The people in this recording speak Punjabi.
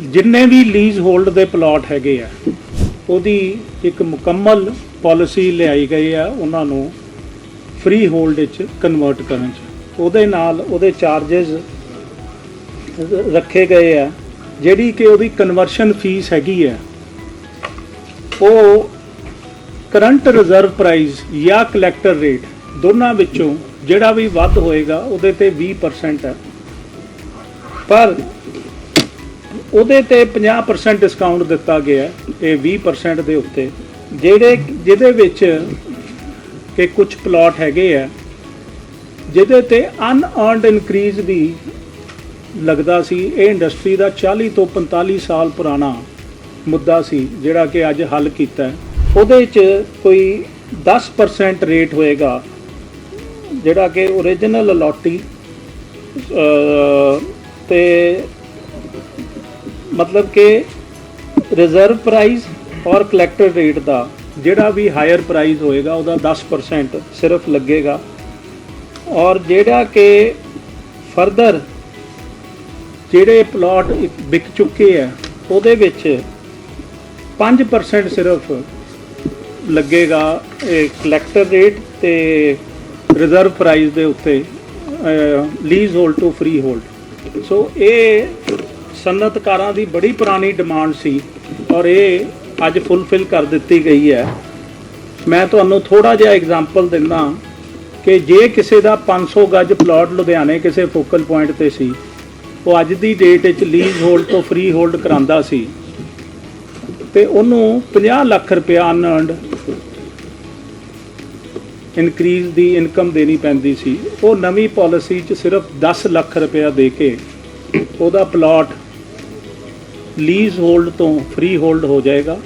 ਜਿੰਨੇ ਵੀ ਲੀਜ਼ ਹੋਲਡ ਦੇ ਪਲਾਟ ਹੈਗੇ ਆ, ਉਹਦੀ ਇੱਕ ਮੁਕੰਮਲ ਪਾਲਿਸੀ ਲਿਆਈ ਗਈ ਆ ਉਹਨਾਂ ਨੂੰ ਫ੍ਰੀ ਹੋਲਡ ਵਿੱਚ ਕਨਵਰਟ ਕਰਨ ਚ। ਉਹਦੇ ਨਾਲ ਉਹਦੇ ਚਾਰजेस ਰੱਖੇ ਗਏ ਆ, ਜਿਹੜੀ ਕਿ ਉਹਦੀ ਕਨਵਰਸ਼ਨ ਫੀਸ ਹੈਗੀ ਹੈ ਉਹ ਕਰੰਟ ਰਿਜ਼ਰਵ ਪ੍ਰਾਈਸ ਜਾਂ ਕਲੈਕਟਰ ਰੇਟ ਦੋਨਾਂ ਵਿੱਚੋਂ ਜਿਹੜਾ ਵੀ ਵੱਧ ਹੋਏਗਾ ਉਹਦੇ ਤੇ 20% ਹੈ ਪਰ ਉਹਦੇ ਤੇ 50% ਡਿਸਕਾਊਂਟ ਦਿੱਤਾ ਗਿਆ ਇਹ 20% ਦੇ ਉੱਤੇ, ਜਿਹੜੇ, ਜਿਹਦੇ ਵਿੱਚ ਕਿ ਕੁਝ ਪਲਾਟ ਹੈਗੇ ਆ, ਜਿਹਦੇ ਤੇ ਅਨਅਰਨਡ ਇਨਕਰੀਜ਼ ਵੀ ਲੱਗਦਾ ਸੀ, ਇਹ ਇੰਡਸਟਰੀ ਦਾ 40 ਤੋਂ 45 ਸਾਲ ਪੁਰਾਣਾ ਮੁੱਦਾ ਸੀ, ਜਿਹੜਾ ਕਿ ਅੱਜ ਹੱਲ ਕੀਤਾ ਉਹਦੇ 'ਚ ਕੋਈ 10% ਰੇਟ ਹੋਏਗਾ, ਜਿਹੜਾ ਕਿ origignal ਅਲੋਟੀ ਤੇ ਮਤਲਬ ਕਿ ਰਿਜ਼ਰਵ ਪ੍ਰਾਈਸ ਔਰ ਕਲੈਕਟਰ ਰੇਟ ਦਾ ਜਿਹੜਾ ਵੀ ਹਾਇਰ ਪ੍ਰਾਈਸ ਹੋਏਗਾ, ਉਹਦਾ 10% ਸਿਰਫ ਲੱਗੇਗਾ। ਔਰ ਜਿਹੜਾ ਕਿ ਫਰਦਰ ਜਿਹੜੇ ਪਲਾਟ ਵਿਕ ਚੁੱਕੇ ਆ, ਉਹਦੇ ਵਿੱਚ 5% ਸਿਰਫ ਲੱਗੇਗਾ ਇਹ ਕਲੈਕਟਰ ਰੇਟ ਤੇ ਰਿਜ਼ਰਵ ਪ੍ਰਾਈਸ ਦੇ ਉੱਤੇ leasehold to freehold so ਇਹ ਸਨਅਤਕਾਰਾਂ ਦੀ ਬੜੀ ਪੁਰਾਣੀ ਡਿਮਾਂਡ ਸੀ ਔਰ ਇਹ ਅੱਜ ਫੁੱਲਫਿਲ ਕਰ ਦਿੱਤੀ ਗਈ ਹੈ। ਮੈਂ ਤੁਹਾਨੂੰ ਥੋੜਾ ਜਿਹਾ ਐਗਜ਼ਾਮਪਲ ਦਿੰਦਾ ਕਿ ਜੇ ਕਿਸੇ ਦਾ 500 ਗੱਜ ਪਲਾਟ ਲੁਧਿਆਣੇ ਕਿਸੇ ਫੋਕਲ ਪੁਆਇੰਟ ਤੇ ਸੀ, ਉਹ ਅੱਜ ਦੀ ਡੇਟ ਵਿੱਚ ਲੀਜ਼ ਹੋਲਡ ਤੋਂ ਫ੍ਰੀ ਹੋਲਡ ਕਰਾਂਦਾ ਸੀ ਤੇ ਉਹਨੂੰ 50 ਲੱਖ ਰੁਪਇਆ ਅਨਅਰਨਡ ਇਨਕਰੀਜ਼ ਦੀ ਇਨਕਮ ਦੇਣੀ ਪੈਂਦੀ ਸੀ। ਉਹ ਨਵੀਂ ਪਾਲਿਸੀ 'ਚ ਸਿਰਫ 10 ਲੱਖ ਰੁਪਇਆ ਦੇ ਕੇ ਉਹਦਾ ਪਲਾਟ ਲੀਜ਼ ਹੋਲਡ ਤੋਂ ਫ੍ਰੀ ਹੋਲਡ ਹੋ ਜਾਏਗਾ।